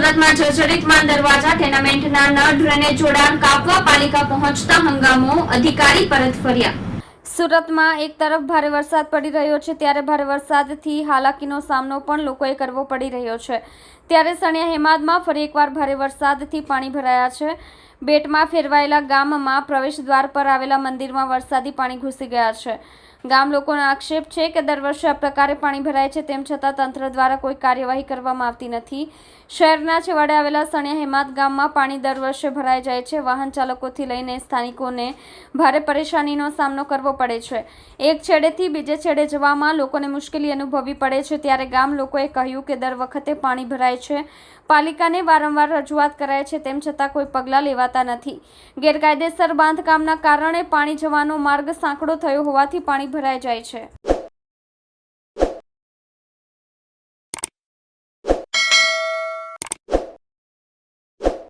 સુરતમાં જર્જરિત દરવાજા, ટેનામેન્ટના નળ, ડ્રેનેજ જોડાણ કાપવા પાલિકા પહોંચતા હંગામો. અધિકારી પરત ફર્યા. સુરતમાં એક તરફ ભારે વરસાદ પડી રહ્યો છે, ત્યારે ભારે વરસાદથી હાલાકીનો સામનો પણ લોકોએ કરવો પડી રહ્યો છે. ત્યારે સણિયા હેમાદમાં ફરી એકવાર ભારે વરસાદથી પાણી ભરાયા છે. બેટમાં ફેરવાયેલા ગામમાં પ્રવેશ દ્વાર પર આવેલા મંદિરમાં વરસાદી પાણી ઘૂસી ગયા છે. ગામ લોકોનો આક્ષેપ છે કે દર વર્ષે આ પ્રકારે પાણી ભરાય છે તેમ છતાં તંત્ર દ્વારા કોઈ કાર્યવાહી કરવામાં આવતી નથી. શહેરના છેવાડે આવેલા સણિયા હેમાદ ગામમાં પાણી દર વર્ષે ભરાઈ જાય છે. વાહન ચાલકોથી લઈને સ્થાનિકોને ભારે પરેશાનીનો સામનો કરવો પડે છે. એક છેડેથી બીજે છેડે જવામાં લોકોને મુશ્કેલી અનુભવવી પડે છે. ત્યારે ગામ લોકોએ કહ્યું કે દર વખતે પાણી ભરાય છે. પાલિકાને વારંવાર રજૂઆત કરાય છે, તેમ છતાં કોઈ પગલાં લેવાતા નથી. ગેરકાયદેસર બાંધકામના કારણે પાણી જવાનો માર્ગ સાંકડો થયો હોવાથી પાણી ભરાઈ જાય છે.